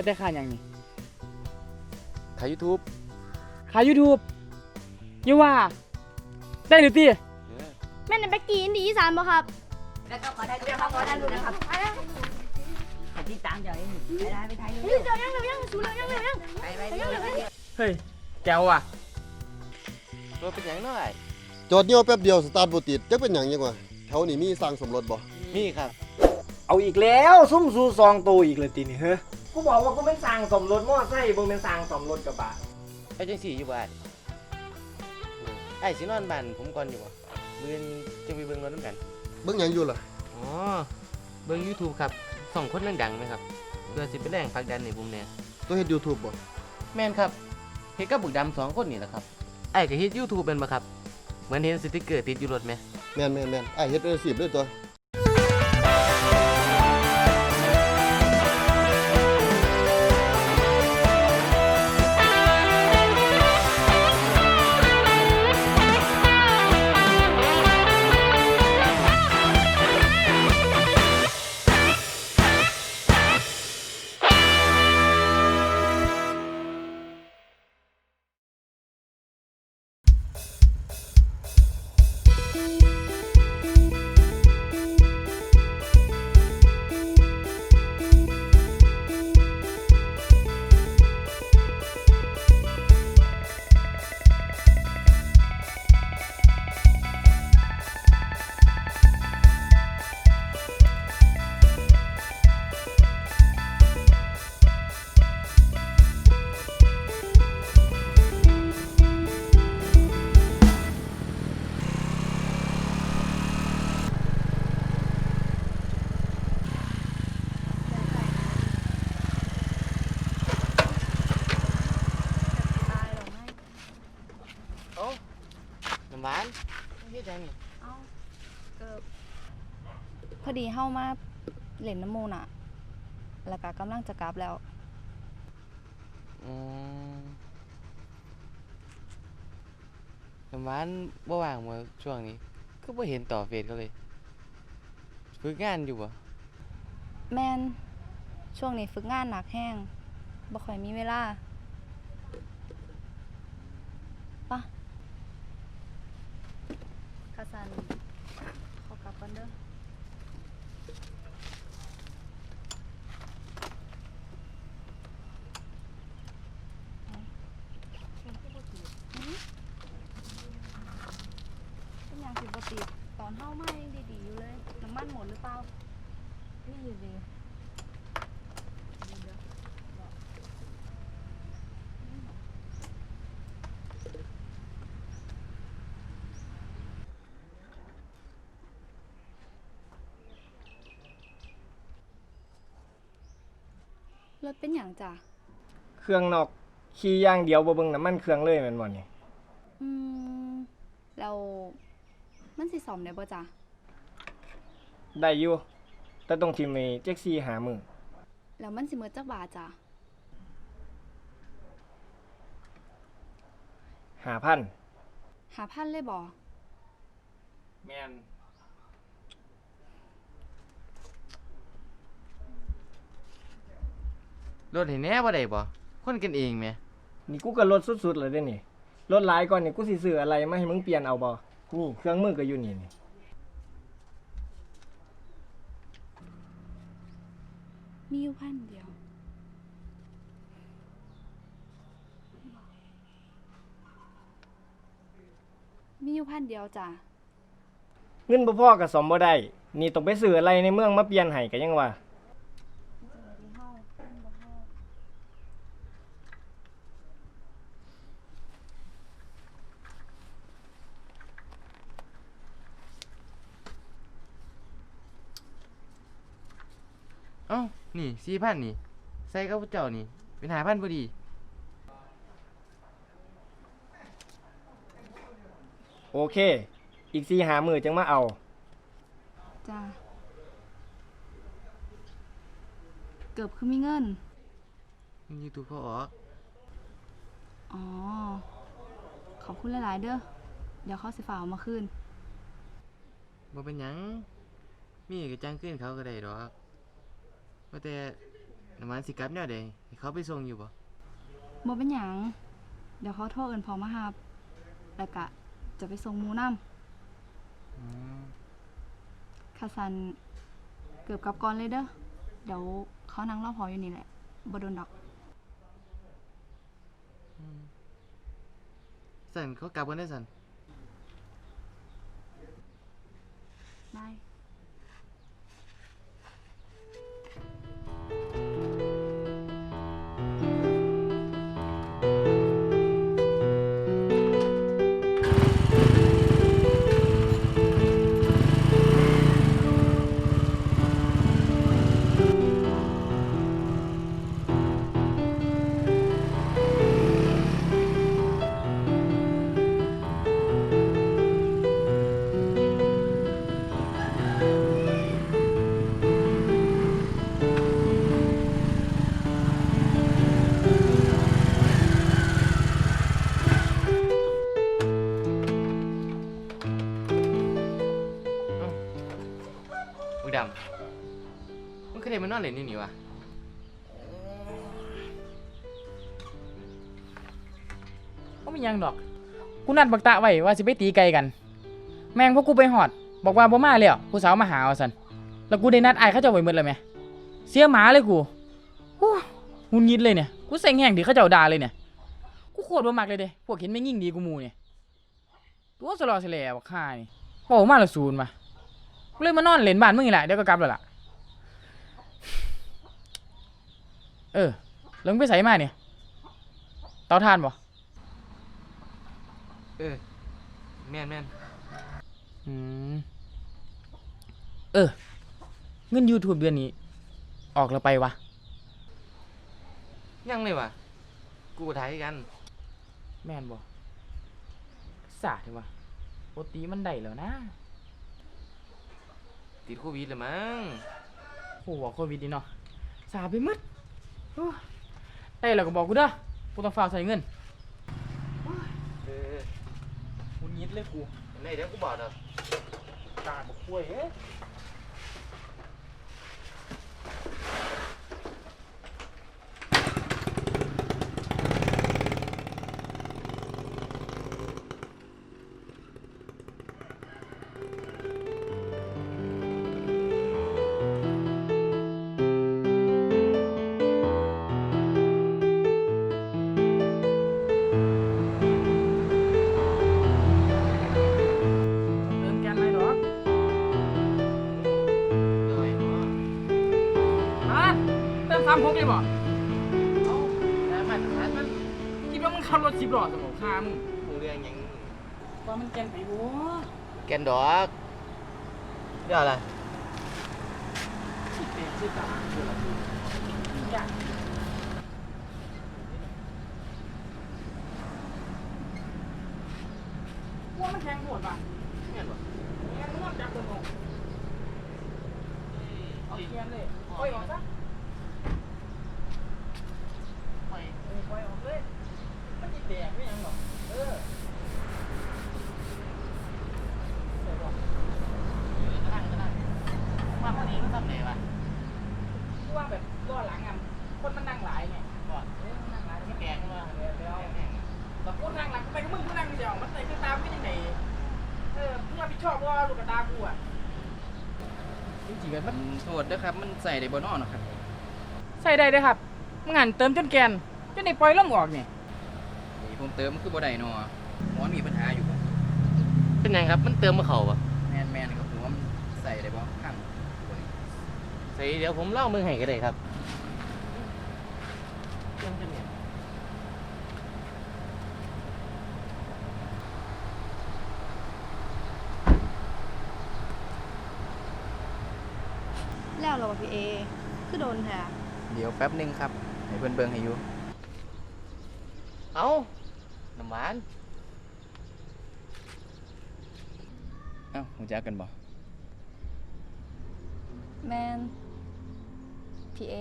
เขาจะขายอย่างนี้ขาย YouTube ขายยูทูบยี่ว่า ได้หรือตีแม่นเป็นกีนดีอีสานบ่ครับ แล้วก็ขอได้ด้วยครับขอได้ด้วยนะครับไอ้ที่ตามเดี๋ยวเองไปได้ไปไทยเฮ้ยเดี๋ยวยังเดี๋ยวยังสูเดี๋ยวยังเดี๋ยวยังไปไปไปไปเฮ้ยแก้วว่ะรถเป็นหยังน้อยจอดเดียวแป๊บเดียวสตาร์ทบ่ติดจักเป็นหยังยังวะแถวนี้มีสร้างสมรสบ่มีครับ เอาอีกแล้วซุ่มซูซองโตอีกเลยตีนี่เฮ้ยกูบอกว่ากูเป็นสั่งสมรถมอไซค์มึงเป็นสั่งสมรถกระบะไอ้จังสี่อยู่บ้านไอ้สินอนบ้านผมก่อนอยู่บ่มื้อนจะไปเบิ่งรถน้ำกัน เบิ่งหยังอยู่ล่ะอ๋อ เบิ่ง YouTube ครับสองคนดังๆไหมครับเพื่อสิเป็นแรงผลักดันในบุมเนี่ยตัวเฮ็ด YouTube บ่แม่นครับเฮ็ดกับบุกดำสองคนนี่แหละครับไอ้ก็เฮ็ด YouTube เป็นบ่ครับ เหมือนเห็นสติกเกอร์ติดอยู่รถไหมแม่นแม่นแม่นอ้ายเฮ็ดเป็นอาชีพด้วยตัว หวานเฮ็ดจังนี่เอ้าเกิบพอดีเฮามาเล่นน้ำมูน่ะ แล้วก็กำลังจะกลับแล้ว อืมน้ำหวานบ่ว่างบ่ช่วงนี้ คือบ่เห็นต่อเฟซเขาเลยฝึกงานอยู่บ่แมนช่วงนี้ฝึกงานหนักแห้งบ่ค่อยมีเวลาปะคาซันขอกลับก่อนเด้อ เป็นอย่างผิดปกติตอนเท่าไหม่ยังดีๆอยู่เลย น้ำมันหมดหรือเปล่านี่ อยู่ดีรถเป็นอย่างจ้ะ เครื่องนอกขี่อย่างเดียวบ่เบิ่งน้ำมันเครื่องเลยแม่นบ่นี่อืมเรามันสิสอมได้บ่จ้ะ ได้อยู่ แต่ต้องทิมไปแจ็คซี่หามือแล้วมันสิเมิดจักบาทจ้ะหาพันหาพันเลยบ่แม่นรถให้แหน่บ่ได้บ่คนกันเองแหมนี่กูก็ลดสุดๆเลยเด้นี่ลดหลายก่อนนี่กูสิซื้ออะไรมาให้มึงเปลี่ยนเอาบ่นี่เครื่องมือก็อยู่นี่นี่ มีวันเดียว มีอยู่พันเดียวจ้ะ เงินบ่พอกับสมบ่ได้ นี่ต้องไปซื้ออะไรในเมืองมาเปลี่ยนให้ก็ยังว่า เอ้า นี่4,000นี่ ใส่กับเจ้านี่ เป็น5,000พอดี โอเค อีก4หามือจังมาเอา จ้ะเกือบคือมีเงิน YouTube เขาออกอ๋อ ขอบคุณหลาย ๆ เด้อ เดี๋ยวเขาสิฝากเอามาคืน บ่เป็นหยัง มีก็จ้างขึ้นเขาก็ได้ดอก ว่าแต่น้ำหวานสิกลับแนวใดให้เขาไปส่งอยู่บ่บ่เป็นหยัง เดี๋ยวเขาโทรเอินพอมาหับแล้วก็จะไปส่งหมูน้อืมำคาซันเกือบกลับก่อนเลยเด้อ เดี๋ยวเขานั่งรอพออยู่นี่แหละบ่โดนดอก สั่นเขากลับกันได้สั่นได้มึ เคยได้มานอนเล่นนี่นี่วะก็ไม่ยังดอก กูนัดบักตะไว้ว่าสิไปตีไก่กัน แม่งพวกกูไปหอด บอกว่าบ่มาแล้วผู้สาวมาหาเอาสันแล้วกูได้นัดไอ้เขาเจ้าไว้หมดเลยไหมเสียหมาเลยกูโอ้หุนยิดเลยเนี่ย กูเซ็งแห้งที่เขาเจ้าด่าเลยเนี่ย กูโคตรบ่มักเลยเด้พวกเห็นไม่ยิ่งดีกูมูเนี่ย ตัวสลอสแลบักข่านี่โอ้มาละศูนย์มากูเลยมานอนเล่นบ้านมึงนี่แหละเดี๋ยวก็กลับแล้วล่ะ เออแล้วมึงไปใส่มาเนี่ยเตาถ่านบ่เออแม่นแม่นอืมเออ เงิน YouTube เดือนนี้ ออกแล้วไปวะยังเลยวะกูก็ถ่ายกันแม่นบ่สาดเลยวะปกติมันได้แล้วนะ ติดโควิดเลยมั้ง โอ้โหโควิดนี่เนาะสาดไปหมดโอ้ ได้แล้วก็บอกกูเด้อกูต้องฝากใส่เงินเออกูยิดเลยกูในเดี๋ยวกูบอกดอกตาบอกคุยเฮ้ามหกเลยบ่เอาแล้วมันมันมันคิดว่ามึงขับรถสิบล้อสมองคามึงหูเรื่องหยังว่ามันแกนไปบ่แกนดอกเดี๋ยวอะไรสิเต็มสิตาเดี๋ยวละกูอยากว่ามันแข็งโหดป่ะแม่นบ่แข็งนวดจับตัวงเอาเกียนเลยปล่อยออกซะปล่อยเออปล่อยออกเลย มันจะแตกไม่ยังหรอก เออเดี๋ยวบอก กระด้างกระด้างมาพอดีมันทำเลยวะ กูว่าแบบล้อหลังอะคนมันนั่งหลายไง บ่ เออมันนั่งหลาย ที่แปลงมา เดี๋ยวเดี๋ยวแต่กูนั่งหลังกูไปกับมึงกูนั่งเดียวมันใส่เครื่องตามไม่ยังไงเออมึงรับผิด ชอบว่าลูกกระตากูอะจริงๆมันโทษเด้อครับ มันใส่ได้บ่นอเนาะครับใส่ได้เลยครับมึงหันเติมจนแกนจนในปล่อยล่มออกเนี่ยนี่ผมเติมมันคือบ่ได้เนาะหมอนมีปัญหาอยู่บ่เป็นหยังครับ มันเติมมาเข่าปะแม่นแม่นครับผมว่ามันใส่ได้บ่ข้างบ่นี่ใส่เดี๋ยวผมเล่ามึงให้ก็ได้ครับแล้วเหรอวะพี่เอ คือโดนแท้เดี๋ยวแป๊บหนึงครับ ให้เพิ่นเบิ่งให้อยู่ เอ้าน้ำหวานเอ้ารู้จักกันบ่แมนพี่เอ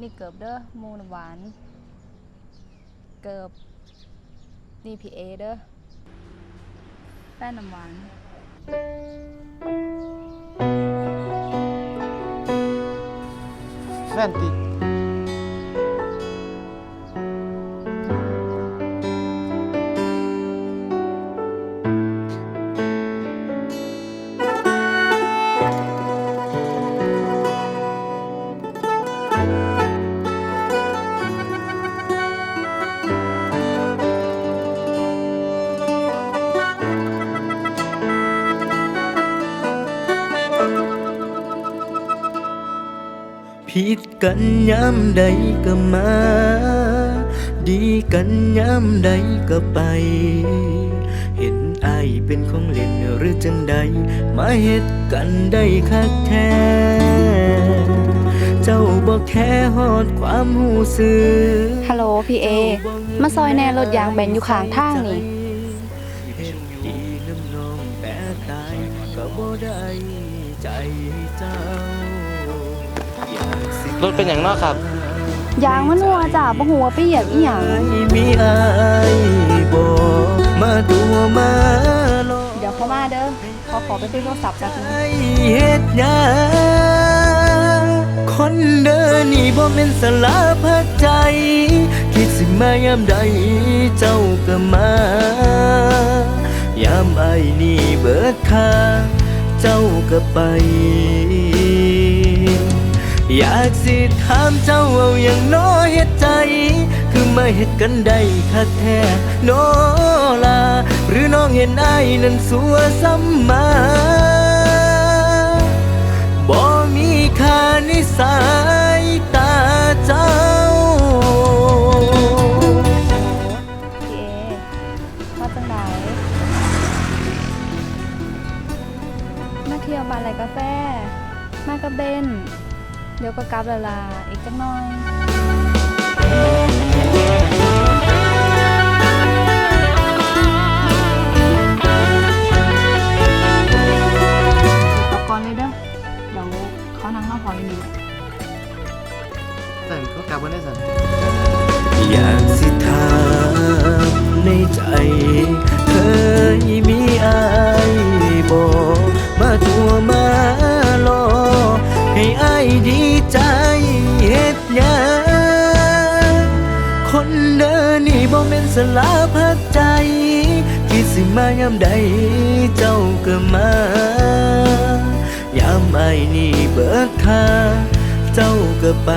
นี่เกือบเด้อหมูน้ำหวาน เกือบ นี่พี่เอเด้อแป้นน้ำหวาน แฟนติกันยามใดก็มา ดีกันยามใดก็ไป เห็นอายเป็นของเล่นหรือจังใด มาเฮ็ดกันได้คักแท้ เจ้าบอกแค่ฮอดความหูสึกฮัลโหลพี่เอ มาซอยแน่รถยางแบนอยู่ข้างทางนี่เฮ็ดดีน้ำนองแต่ตายก็บ่ได้ใจเจ้าอยากสิ รถเป็นอย่างเนอกครับ ยางมันนัวจ้าบ่ฮู้ว่าไปเหยียบอีหยังมีอายบอกมาตัวมาลอเดี๋ยวเข้ามาเด้อขอขอไปซื้อโทรศัพท์แป๊บนึงให้เฮ็ดหยังคนเดินนี่บ่แม่นสลาพัดใจ คิดสิมายามใดเจ้าก็มายามไอ้นี่เบิดค่าเจ้าก็ไป อยากสิถามเจ้าเอาอย่างน้อเฮ็ดใจ คือมาเฮ็ดกันได้คักแท้โนลา หรือน้องเห็นไอ้ายนั้นสัวซ้ำมาบ่มีค่าในสายตาเจ้าทีเอว่าจังไดมาเที่ยวบานไรกาแฟ มากับเบน เดี๋ยวก็กลับและล่ะอีกจังหน่อยกลับก่อนเลยเด้อเดี๋ยวเขานั่งรอพออยู่นี่สั่นก็กลับกันได้สั่นอยากสิถามในใจ ยามใดเจ้าก็มา ยามไอ้นี่เบิดค่าเจ้าก็ไป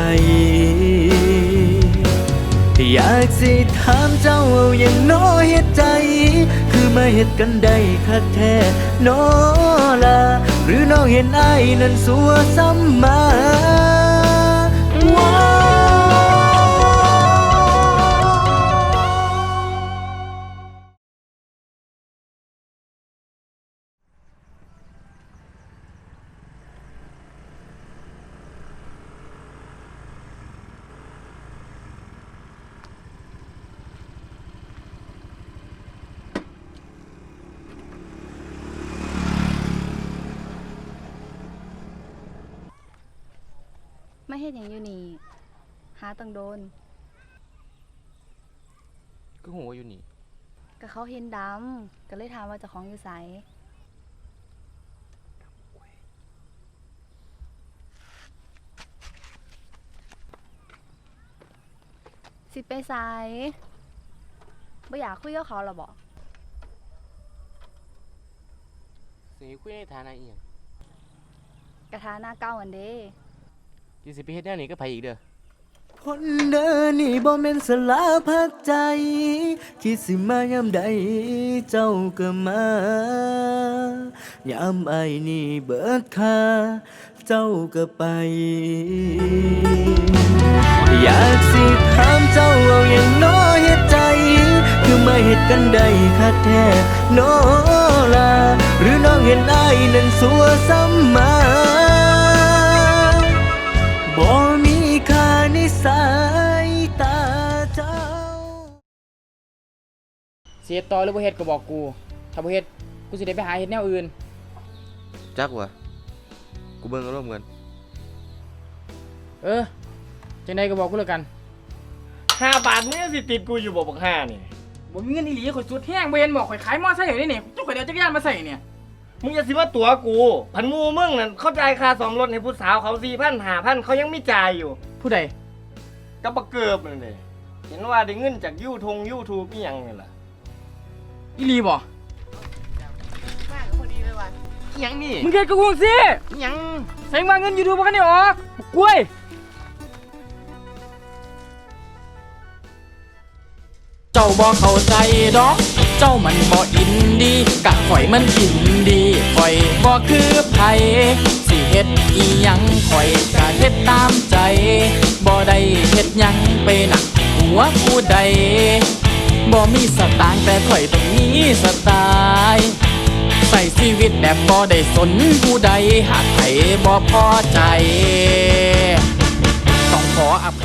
อยากสิถามเจ้าเอาอย่างน้อเฮ็ดใจ คือมาเฮ็ดกันได้คักแท้นอลาหรือน้องเห็นไอ้นั้นสัวซ้ำมา ไม่เฮ็ดหยังอยู่นี่ หาตังโดน ก็หัวอยู่นี่ ก็เขาเห็นดำ ก็เลยถามว่าเจะของอยู่ไสสิไปไสบ่อยากคุยกับเขาหรอบอกสิคุยในฐานะอีหยังกระทาหน้าเก้าอันเด้ ที่สิไปเฮ็ดแนวนี้ก็ไปอีกเด้อ คนเดินนี่บ่แม่นสลาพัดใจ คิดสิมายามใดเจ้าก็มายามไอ้ายนี่เบิดค่าเจ้าก็ไป อยากสิถามเจ้าเอาอย่างน้อเฮ็ดใจ คือมาเฮ็ดกันได้คักแท้นอลาหรือน้องเห็นไอ้ายนั้นสัวซ้ำมา เสียต่อหรือบ่เฮ็ดก็บอกกู ถ้าบ่เฮ็ดกูสิได้ไปหาเฮ็ดแนวอื่น จักวะกูเบิ่งอารมณ์กันเออจังไดก็บอกกูแล้วกัน ห้าบาทมึงยังสิติดกูอยู่บ่บักห้านี่ บ่มีเงินอีหลีข่อยสุดแห้งบ่เห็นบอกข่อยขายมอไซค์อยู่นี่นี่เจ้าข่อยเดี๋ยวจักรยานมาใส่เนี่ย มึงอย่าสิว่าตัวกู พันหมูมึงนั่นเข้าจ่ายค่าสมรถให้ผู้สาวเขาสี่พันหาพันเขายังไม่จ่ายอยู่ผู้ใดก็บักเกิบนั่นเลยเห็นว่าได้เงินจากยูทงยูทูบอีหยังนี่ล่ะ อีหลีบ่อีหยังนี่มึงเฮ็ดกับกูสิอีหยังใส่มาเงิน YouTube บ่คันได้ออกกล้วยเจ้าบ่เข้าใจดอก เจ้ามันบ่อินดีกะข่อยมันอินดีข่อยบ่คือไผสิเฮ็ฮ็ดอีหยังข่อยก็เฮ็ดตามใจบ่ได้เฮ็ดหยังไปหนักหัวผู้ใด บ่มีสตางค์แต่ข่อยต้องมีสไตล์ใส่ชีวิตแบบบ่ได้สนผู้ใดหากใครบ่พอใจ ต้องขออภัย